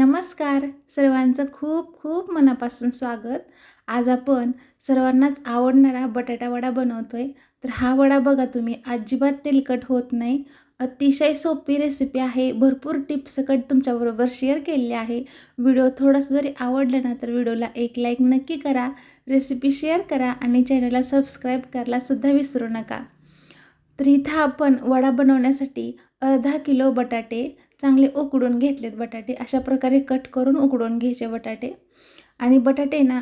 नमस्कार. सर्वांचं खूप खूप मनापासून स्वागत. आज आपण सर्वांनाच आवडणारा बटाटा वडा आहे तर हा वडा बघा तुम्ही अजिबात तेलकट होत नाही. अतिशय सोपी रेसिपी आहे. भरपूर टिप्सकट तुमच्याबरोबर शेअर केलेली आहे. व्हिडिओ थोडंसं जरी आवडलं ना तर व्हिडिओला एक लाईक नक्की करा. रेसिपी शेअर करा आणि चॅनलला सबस्क्राईब करायलासुद्धा विसरू नका. तर इथं आपण वडा बनवण्यासाठी अर्धा किलो बटाटे चांगले उकडून घेतलेत बटाटे. अशा प्रकारे कट करून उकडून घ्यायचे बटाटे. आणि बटाटे ना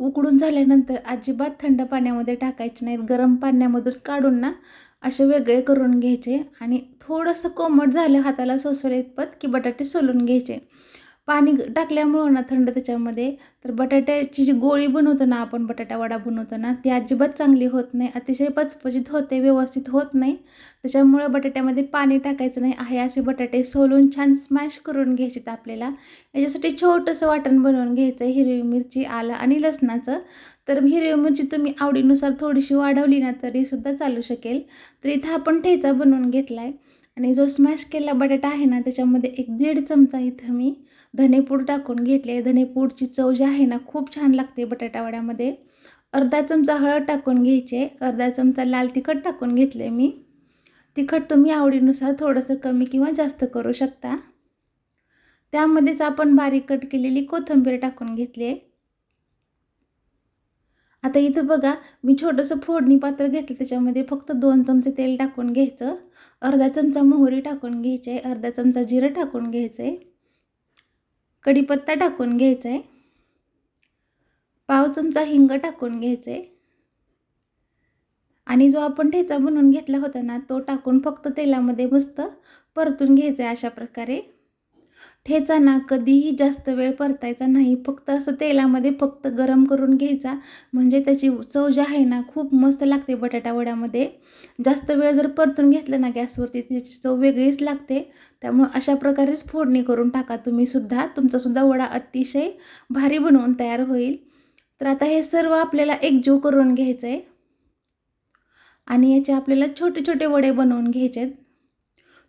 उकडून झाल्यानंतर अजिबात थंड पाण्यामध्ये टाकायचे नाहीत. गरम पाण्यामधून काढून ना असे वेगळे करून घ्यायचे. आणि थोडंसं कोमट झालं हाताला सोसवले इतपत की बटाटे सोलून घ्यायचे. पाणी टाकल्यामुळं ना थंड त्याच्यामध्ये. तर बटाट्याची जी गोळी बनवतो ना आपण बटाटा वडा बनवतो ना ती अजिबात चांगली होत नाही. अतिशय पचपचित होते व्यवस्थित होत नाही. त्याच्यामुळं बटाट्यामध्ये पाणी टाकायचं नाही. आहे असे बटाटे सोलून छान स्मॅश करून घ्यायचे आपल्याला. याच्यासाठी छोटंसं वाटण बनवून घ्यायचं आहे हिरवी मिरची आलं आणि लसणाचं. तर हिरवी मिरची तुम्ही आवडीनुसार थोडीशी वाढवली ना तरीसुद्धा चालू शकेल. तर इथं आपण ठेचा बनवून घेतला आहे आणि जो स्मॅश केलेला बटाटा आहे ना त्याच्यामध्ये एक दीड चमचा इथं मी धनेपूड टाकून घेतले. धनेपूडची चव जी आहे ना खूप छान लागते बटाटावड्यामध्ये अर्धा चमचा हळद टाकून घ्यायचे. अर्धा चमचा लाल तिखट टाकून घेतले मी. तिखट तुम्ही आवडीनुसार थोडंसं कमी किंवा जास्त करू शकता. त्यामध्येच आपण बारीक कट केलेली कोथिंबीर टाकून घेतली आता इथं बघा मी छोटंसं फोडणी पात्र घेतलं त्याच्यामध्ये फक्त दोन चमचे तेल टाकून घ्यायचं. अर्धा चमचा मोहरी टाकून घ्यायचे अर्धा चमचा जिरं टाकून घ्यायचं आहे कढीपत्ता टाकून घ्यायचा आहे पाव चमचा हिंग टाकून घ्यायचं आहे आणि जो आपण ठेचा बनवून घेतला होता ना तो टाकून फक्त तेलामध्ये मस्त परतून घ्यायचा आहे अशा प्रकारे. ठेचा ना कधीही जास्त वेळ परतायचा नाही. फक्त असं तेलामध्ये फक्त गरम करून घ्यायचा. म्हणजे त्याची चव जी आहे ना खूप मस्त लागते बटाटा वड्यामध्ये. जास्त वेळ जर परतून घेतलं ना गॅसवरती त्याची चव वेगळीच लागते. त्यामुळं अशा प्रकारेच फोडणी करून टाका तुम्हीसुद्धा तुमचासुद्धा वडा अतिशय भारी बनवून तयार होईल. तर आता हे सर्व आपल्याला एकजीव करून घ्यायचं आहे आणि याचे आपल्याला छोटे छोटे वडे बनवून घ्यायचे आहेत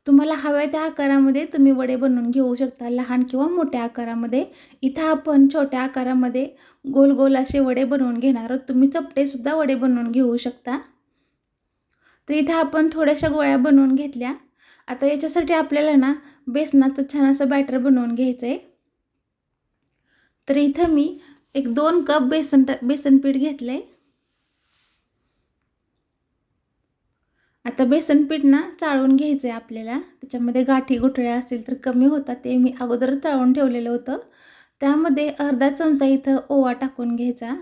तुम्हाला हव्या त्या आकारामध्ये तुम्ही वडे बनवून घेऊ शकता. लहान किंवा मोठ्या आकारामध्ये. इथं आपण छोट्या आकारामध्ये गोल गोल असे वडे बनवून घेणार आहोत. तुम्ही चपटेसुद्धा वडे बनवून घेऊ शकता. तर इथं आपण थोड्याशा गोळ्या बनवून घेतल्या. आता याच्यासाठी आपल्याला ना बेसनाचं छान असं बॅटर बनवून घ्यायचं आहे तर इथं मी एक दोन कप बेसन बेसन पीठ घेतलं आहे आता बेसन पीठ ना चाळून घ्यायचं आहे आपल्याला. त्याच्यामध्ये गाठी गुठळ्या असतील तर कमी होतात ते मी अगोदरच चाळून ठेवलेलं होतं. त्यामध्ये अर्धा चमचा इथं ओवा टाकून घ्यायचा.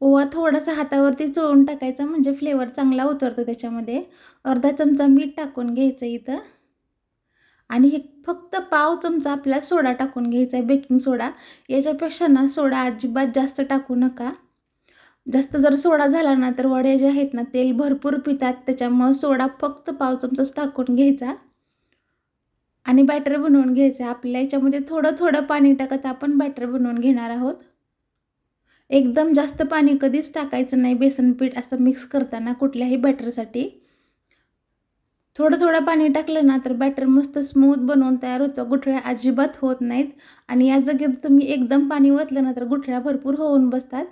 ओवा थोडासा हातावरती चोळून टाकायचा म्हणजे फ्लेवर चांगला उतरतो त्याच्यामध्ये. अर्धा चमचा मीठ टाकून घ्यायचं इथं. आणि हे फक्त पाव चमचा आपल्याला सोडा टाकून घ्यायचा आहे बेकिंग सोडा. याच्यापेक्षा ना सोडा अजिबात जास्त टाकू नका. जास्त जर सोडा झाला ना तर वडे जे आहेत ना तेल भरपूर पितात. त्याच्यामुळं सोडा फक्त पाव चमचाच टाकून घ्यायचा. आणि बॅटर बनवून घ्यायचं. आपल्या याच्यामध्ये थोडं थोडं पाणी टाकत आपण बॅटर बनवून घेणार आहोत. एकदम जास्त पाणी कधीच टाकायचं नाही. बेसन पीठ असं मिक्स करताना कुठल्याही बॅटरसाठी थोडं थोडं पाणी टाकलं ना तर बॅटर मस्त स्मूथ बनवून तयार होतं. गुठळ्या अजिबात होत नाहीत. आणि या जगेत तुम्ही एकदम पाणी ओतलं ना तर गुठळ्या भरपूर होऊन बसतात.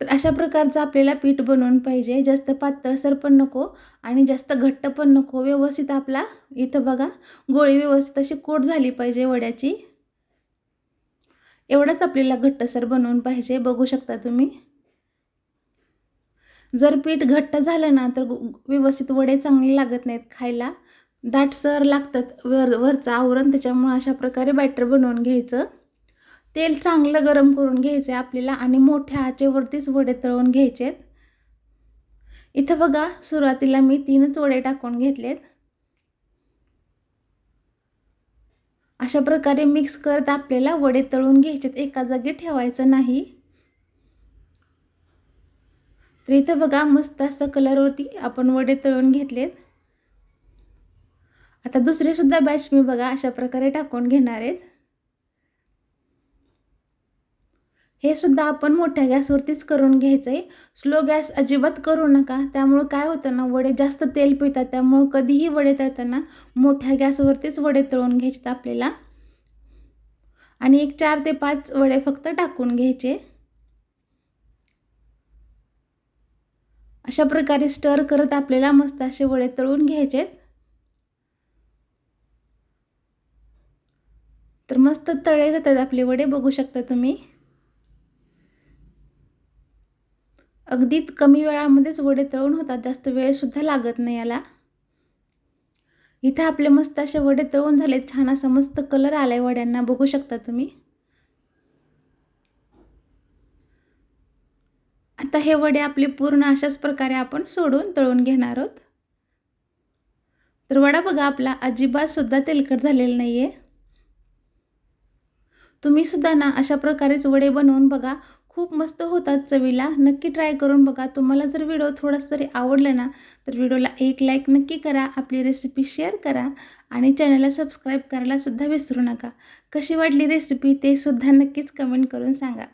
तर अशा प्रकारचं आपल्याला पीठ बनवून पाहिजे. जास्त पातळसर पण नको आणि जास्त घट्ट पण नको. व्यवस्थित आपला इथं बघा गोळी व्यवस्थित अशी कोट झाली पाहिजे वड्याची. एवढंच आपल्याला घट्टसर बनवून पाहिजे बघू शकता तुम्ही. जर पीठ घट्ट झालं ना तर व्यवस्थित वडे चांगले लागत नाहीत खायला. दाटसर लागतात वर वरचं आवरण त्याच्यामुळं अशा प्रकारे बॅटर बनवून घ्यायचं. तेल चांगलं गरम करून घ्यायचं आहे आपल्याला आणि मोठ्या आचेवरतीच वडे तळून घ्यायचे आहेत इथं बघा सुरुवातीला मी तीनच वडे टाकून घेतलेत. अशा प्रकारे मिक्स करत आपल्याला वडे तळून घ्यायचेत. एका जागी ठेवायचं नाही. तर इथं बघा मस्त असं कलरवरती आपण वडे तळून घेतलेत. आता दुसरे सुद्धा बॅच मी बघा अशा प्रकारे टाकून घेणार आहेत. हे सुद्धा आपण मोठ्या गॅसवरतीच करून घ्यायचं आहे स्लो गॅस अजिबात करू नका. त्यामुळं काय होतं ना वडे जास्त तेल पितात. त्यामुळं कधीही वडे तळताना मोठ्या गॅसवरतीच वडे तळून घ्यायचे आपल्याला. आणि एक चार ते पाच वडे फक्त टाकून घ्यायचे. अशा प्रकारे स्टर करत आपल्याला मस्त असे वडे तळून घ्यायचेत. तर मस्त तळे जातात आपले वडे. बघू शकता तुम्ही. अगदी कमी वेळामध्येच वडे तळून होतात. जास्त वेळसुद्धा लागत नाही याला. इथे आपले मस्त असे वडे तळून झाले छान असा मस्त कलर आलाय वड्यांना. बघू शकता तुम्ही. आता हे वडे आपले पूर्ण अशाच प्रकारे आपण सोडून तळून घेणार आहोत. तर वडा बघा आपला अजिबात सुद्धा तेलकट झालेला नाही आहे तुम्ही सुद्धा ना अशा प्रकारेच वडे बनवून बघा. खूप मस्त होतात चवीला. नक्की ट्राय करून बघा. तुम्हाला जर व्हिडिओ थोडासा तरी आवडला ना तर व्हिडिओला एक लाईक नक्की करा. आपली रेसिपी शेअर करा. आणि चॅनलला सबस्क्राईब करायला सुद्धा विसरू नका. कशी वाटली रेसिपी ते सुद्धा नक्कीच कमेंट करून सांगा.